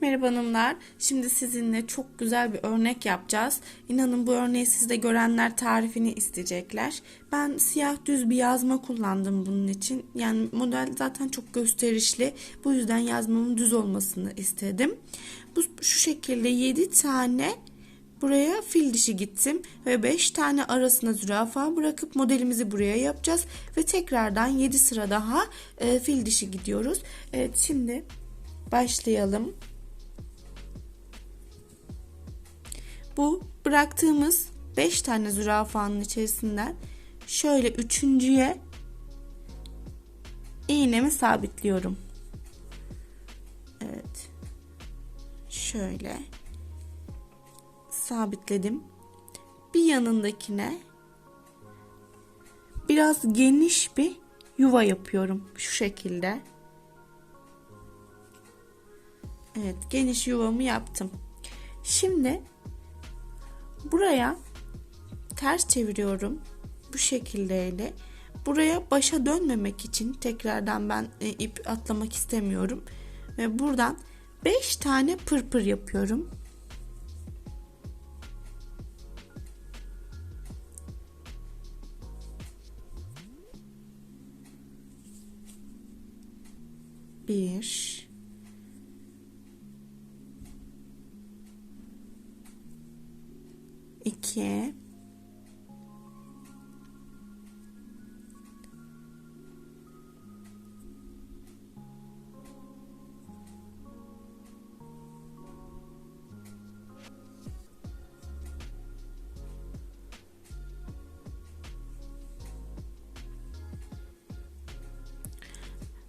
Merhaba hanımlar. Şimdi sizinle çok güzel bir örnek yapacağız. İnanın bu örneği sizde görenler tarifini isteyecekler. Ben siyah düz bir yazma kullandım bunun için. Yani model zaten çok gösterişli. Bu yüzden yazmamın düz olmasını istedim. Bu şu şekilde 7 tane buraya fil dişi gittim ve 5 tane arasına zürafa bırakıp modelimizi buraya yapacağız ve tekrardan 7 sıra daha e, fil dişi gidiyoruz. Evet şimdi başlayalım. Bu bıraktığımız 5 tane zürafanın içerisinden şöyle üçüncüye iğnemi sabitliyorum. Evet. Şöyle sabitledim. Bir yanındakine biraz geniş bir yuva yapıyorum şu şekilde. Evet, geniş yuvamı yaptım. Şimdi Buraya ters çeviriyorum. Bu şekilde Buraya başa dönmemek için tekrardan ben e, ip atlamak istemiyorum. Ve buradan 5 tane pırpır yapıyorum. Bir, 2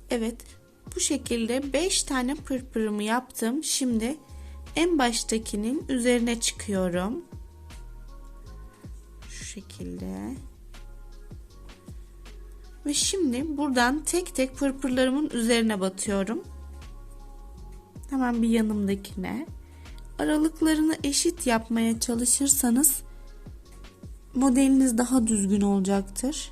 Evet bu şekilde 5 tane pırpırımı yaptım. Şimdi en baştakinin üzerine çıkıyorum şekilde. Ve şimdi buradan tek tek pırpırlarımın üzerine batıyorum. Hemen bir yanımdakine. Aralıklarını eşit yapmaya çalışırsanız modeliniz daha düzgün olacaktır.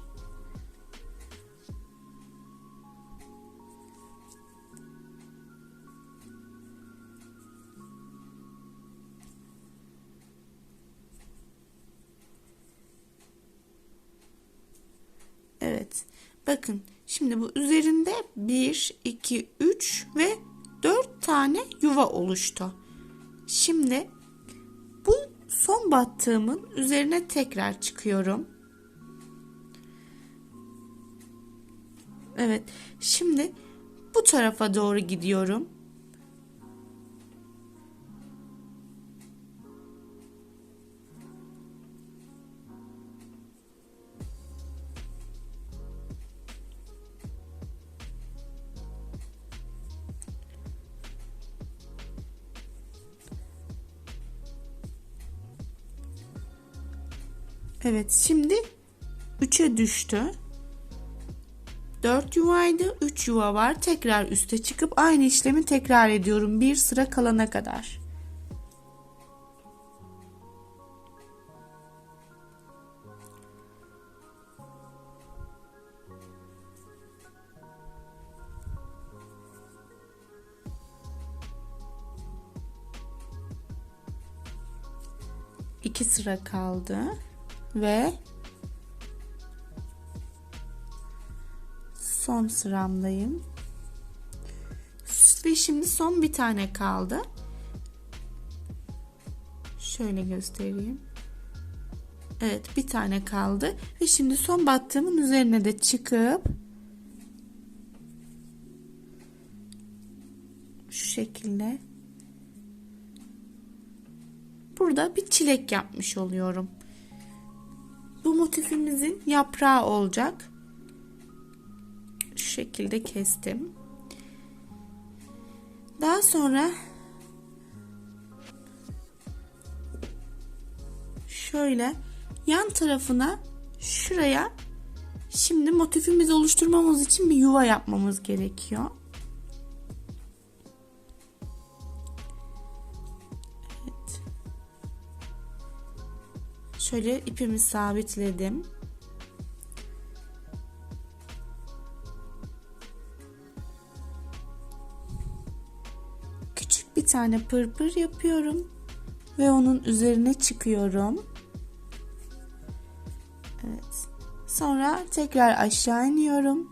Evet. Bakın şimdi bu üzerinde 1, 2, 3 ve 4 tane yuva oluştu. Şimdi bu son battığımın üzerine tekrar çıkıyorum. Evet. Şimdi bu tarafa doğru gidiyorum. Evet şimdi 3'e düştü. 4 yuvaydı. 3 yuva var. Tekrar üste çıkıp aynı işlemi tekrar ediyorum. Bir sıra kalana kadar. İki sıra kaldı ve son sıramdayım. Ve şimdi son bir tane kaldı. Şöyle göstereyim. Evet bir tane kaldı. Ve şimdi son battığımın üzerine de çıkıp şu şekilde burada bir çilek yapmış oluyorum. Motifimizin yaprağı olacak. Şu şekilde kestim. Daha sonra şöyle yan tarafına şuraya şimdi motifimizi oluşturmamız için bir yuva yapmamız gerekiyor. Şöyle ipimi sabitledim. Küçük bir tane pırpır yapıyorum ve onun üzerine çıkıyorum. Evet. Sonra tekrar aşağı iniyorum.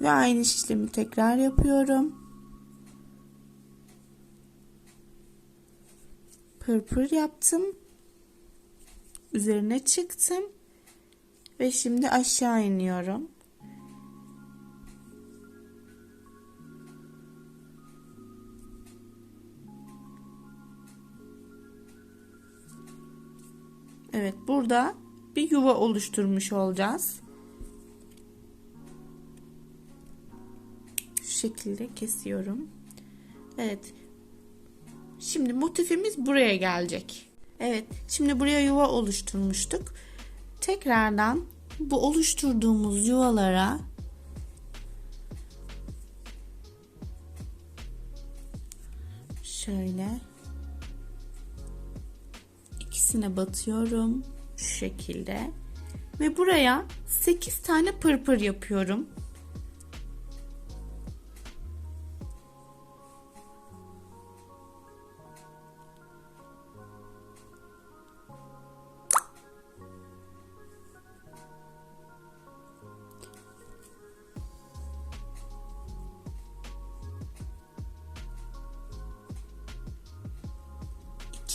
Ve aynı işlemi tekrar yapıyorum. Pırpır yaptım. Üzerine çıktım. Ve şimdi aşağı iniyorum. Evet burada bir yuva oluşturmuş olacağız. Şu şekilde kesiyorum. Evet. Şimdi motifimiz buraya gelecek. Evet. Şimdi buraya yuva oluşturmuştuk. Tekrardan bu oluşturduğumuz yuvalara şöyle ikisine batıyorum şu şekilde ve buraya 8 tane pırpır yapıyorum.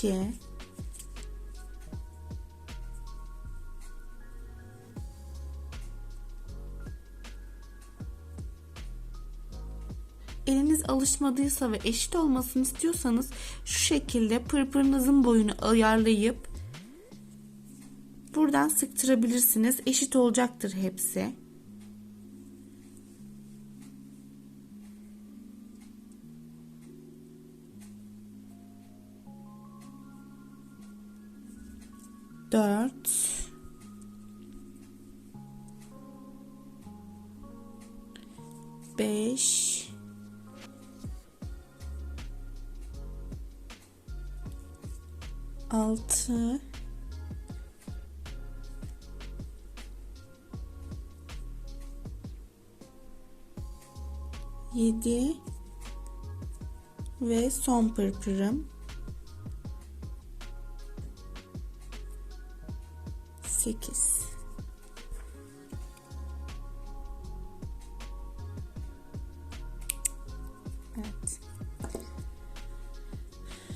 İki, eliniz alışmadıysa ve eşit olmasını istiyorsanız şu şekilde pırpırınızın boyunu ayarlayıp buradan sıktırabilirsiniz. Eşit olacaktır hepsi. Dört. Beş. altı yedi ve son pırpırım sekiz Evet.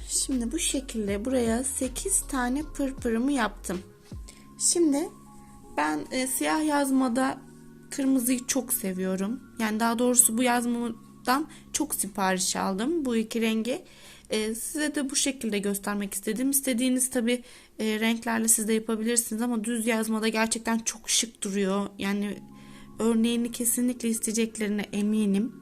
Şimdi bu şekilde buraya 8 tane pırpırımı yaptım. Şimdi ben e, siyah yazmada kırmızıyı çok seviyorum. Yani daha doğrusu bu yazmadan çok sipariş aldım bu iki rengi. E, size de bu şekilde göstermek istedim. İstediğiniz tabi e, renklerle siz de yapabilirsiniz ama düz yazmada gerçekten çok şık duruyor. Yani örneğini kesinlikle isteyeceklerine eminim.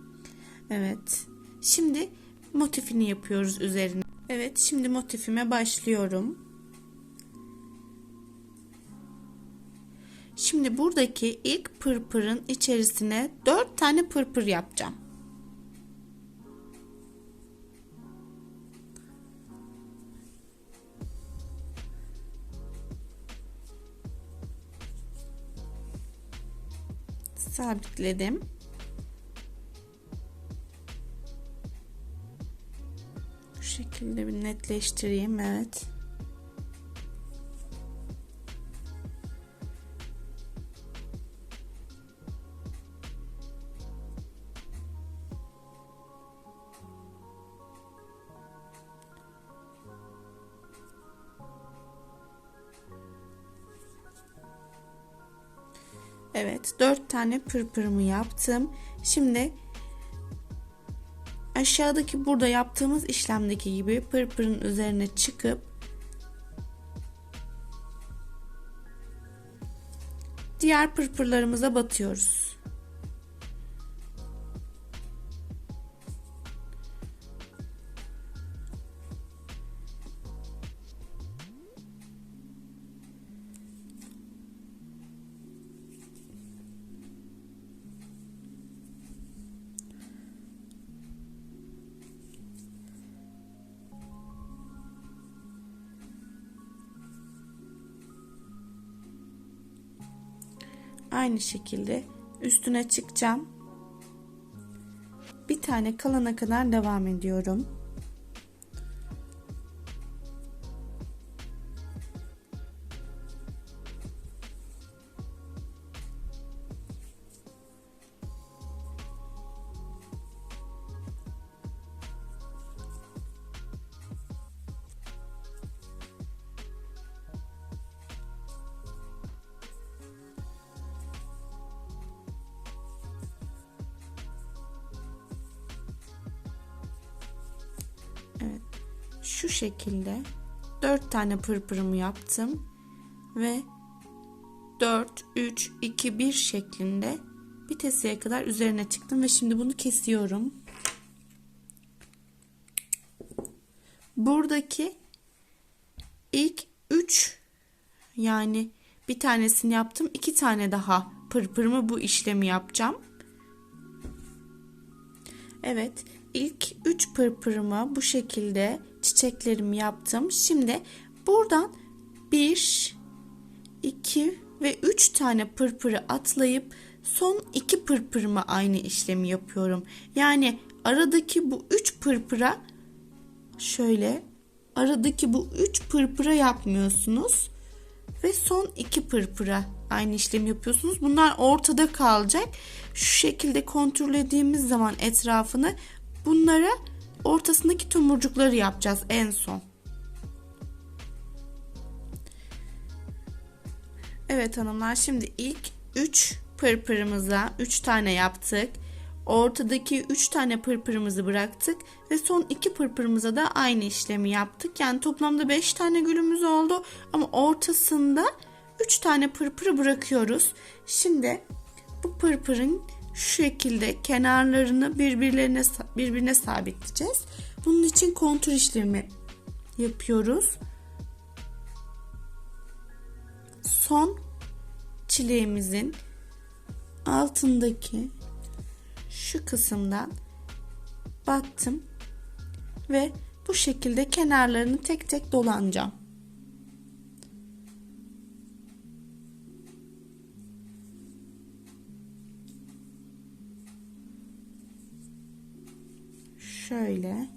Evet. Şimdi motifini yapıyoruz üzerine. Evet şimdi motifime başlıyorum. Şimdi buradaki ilk pırpırın içerisine 4 tane pırpır yapacağım. Sabitledim. Şu şekilde bir netleştireyim. Evet. Tane pırpırımı yaptım. Şimdi aşağıdaki burada yaptığımız işlemdeki gibi pırpırın üzerine çıkıp diğer pırpırlarımıza batıyoruz. Aynı şekilde üstüne çıkacağım. Bir tane kalana kadar devam ediyorum. Şu şekilde 4 tane pırpırımı yaptım ve 4 3 2 1 şeklinde bitesiye kadar üzerine çıktım ve şimdi bunu kesiyorum. Buradaki ilk 3 yani bir tanesini yaptım. iki tane daha pırpırımı bu işlemi yapacağım. Evet, ilk 3 pırpırımı bu şekilde çiçeklerimi yaptım. Şimdi buradan 1 2 ve 3 tane pırpırı atlayıp son 2 pırpırıma aynı işlemi yapıyorum. Yani aradaki bu 3 pırpıra şöyle aradaki bu 3 pırpıra yapmıyorsunuz ve son 2 pırpıra aynı işlemi yapıyorsunuz. Bunlar ortada kalacak. Şu şekilde kontrollediğimiz zaman etrafını bunlara ortasındaki tomurcukları yapacağız en son. Evet hanımlar şimdi ilk 3 pırpırımıza 3 tane yaptık. Ortadaki 3 tane pırpırımızı bıraktık ve son 2 pırpırımıza da aynı işlemi yaptık. Yani toplamda 5 tane gülümüz oldu ama ortasında 3 tane pırpırı bırakıyoruz. Şimdi bu pırpırın şu şekilde kenarlarını birbirlerine birbirine sabitleyeceğiz. Bunun için kontur işlemi yapıyoruz. Son çileğimizin altındaki şu kısımdan battım ve bu şekilde kenarlarını tek tek dolanacağım. Şöyle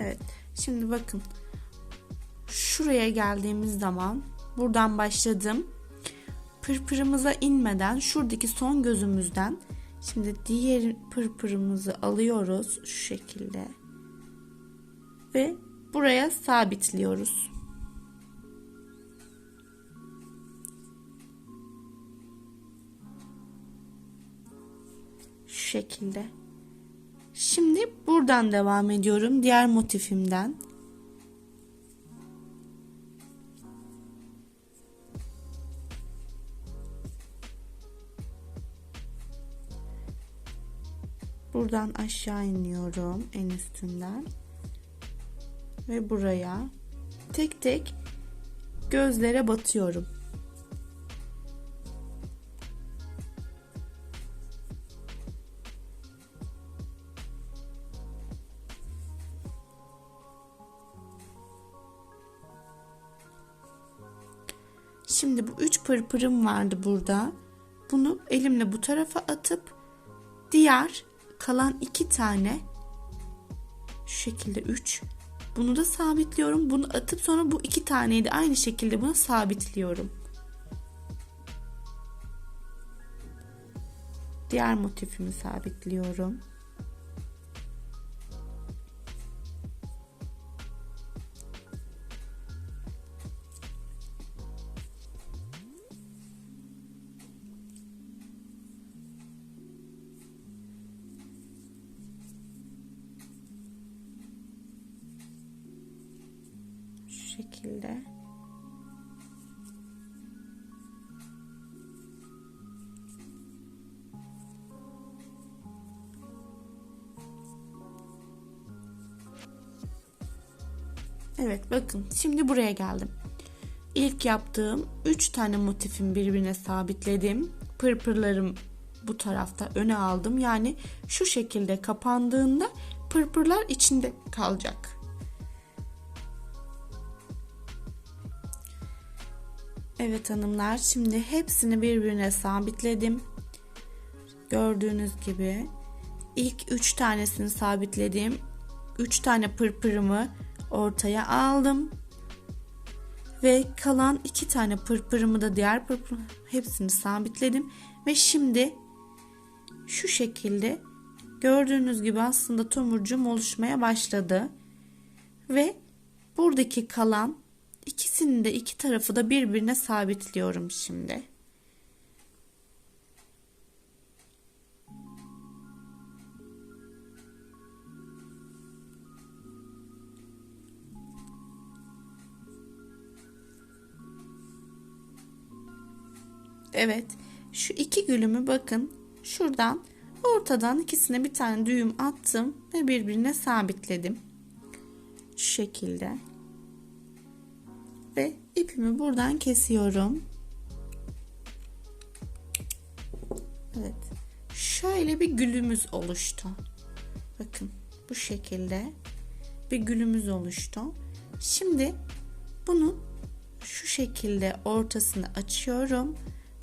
Evet. Şimdi bakın. Şuraya geldiğimiz zaman buradan başladım. Pırpırımıza inmeden şuradaki son gözümüzden şimdi diğer pırpırımızı alıyoruz şu şekilde. Ve buraya sabitliyoruz. Şu şekilde. Şimdi buradan devam ediyorum. Diğer motifimden. Buradan aşağı iniyorum en üstünden. Ve buraya tek tek gözlere batıyorum. Şimdi bu üç pırpırım vardı burada. Bunu elimle bu tarafa atıp diğer kalan iki tane şu şekilde üç bunu da sabitliyorum. Bunu atıp sonra bu iki taneyi de aynı şekilde buna sabitliyorum. Diğer motifimi sabitliyorum. şekilde Evet bakın şimdi buraya geldim. İlk yaptığım 3 tane motifin birbirine sabitledim. Pırpırlarım bu tarafta öne aldım. Yani şu şekilde kapandığında pırpırlar içinde kalacak. Evet hanımlar şimdi hepsini birbirine sabitledim. Gördüğünüz gibi ilk 3 tanesini sabitledim. 3 tane pırpırımı ortaya aldım. Ve kalan 2 tane pırpırımı da diğer pırpır hepsini sabitledim. Ve şimdi şu şekilde gördüğünüz gibi aslında tomurcuğum oluşmaya başladı. Ve buradaki kalan ikisini de iki tarafı da birbirine sabitliyorum şimdi. Evet. Şu iki gülümü bakın. Şuradan ortadan ikisine bir tane düğüm attım ve birbirine sabitledim. Şu şekilde. Ve ipimi buradan kesiyorum. Evet. Şöyle bir gülümüz oluştu. Bakın bu şekilde bir gülümüz oluştu. Şimdi bunu şu şekilde ortasını açıyorum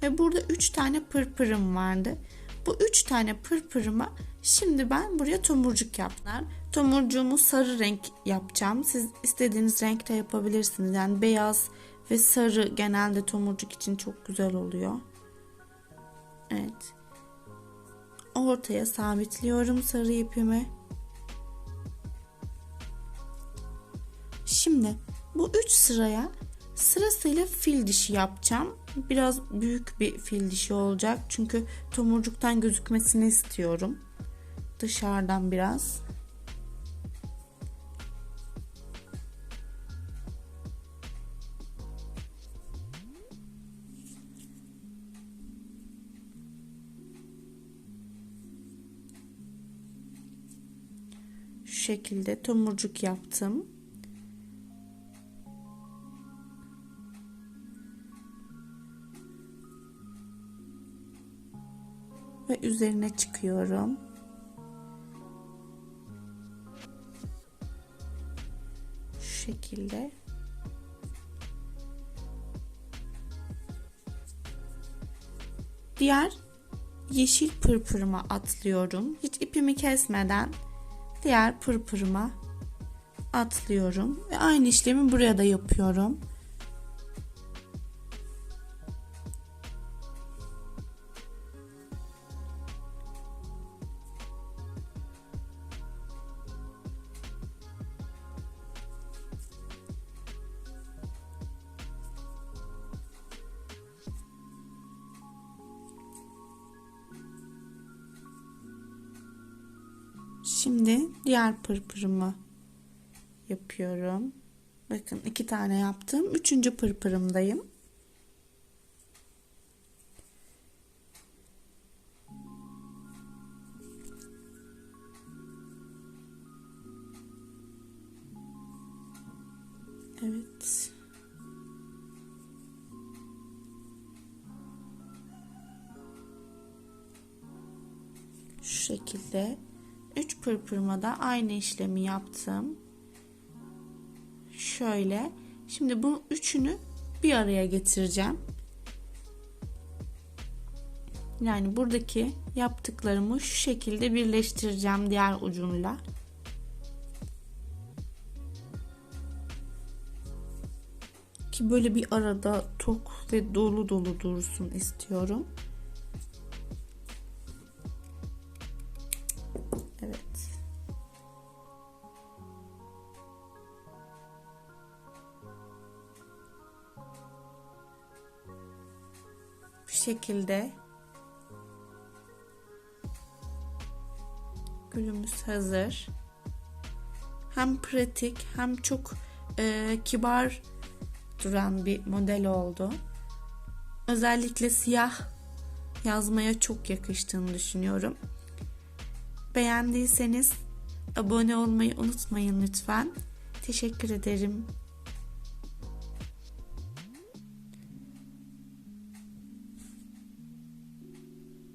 ve burada 3 tane pırpırım vardı. Bu 3 tane pırpırıma şimdi ben buraya tomurcuk yaptım. Tomurcuğumu sarı renk yapacağım. Siz istediğiniz renkte yapabilirsiniz. Yani beyaz ve sarı genelde tomurcuk için çok güzel oluyor. Evet. Ortaya sabitliyorum sarı ipimi. Şimdi bu 3 sıraya Sırasıyla fil dişi yapacağım. Biraz büyük bir fil dişi olacak. Çünkü tomurcuktan gözükmesini istiyorum. Dışarıdan biraz. Şekilde tomurcuk yaptım. ve üzerine çıkıyorum. Şu şekilde. Diğer yeşil pırpırıma atlıyorum. Hiç ipimi kesmeden diğer pırpırıma atlıyorum ve aynı işlemi buraya da yapıyorum. Şimdi diğer pırpırımı yapıyorum. Bakın iki tane yaptım. Üçüncü pırpırımdayım. Evet. Şu şekilde 3 pırpırma da aynı işlemi yaptım. Şöyle. Şimdi bu üçünü bir araya getireceğim. Yani buradaki yaptıklarımı şu şekilde birleştireceğim diğer ucuyla. Ki böyle bir arada tok ve dolu dolu dursun istiyorum. Şekilde gülümüz hazır. Hem pratik hem çok e, kibar duran bir model oldu. Özellikle siyah yazmaya çok yakıştığını düşünüyorum. Beğendiyseniz abone olmayı unutmayın lütfen. Teşekkür ederim.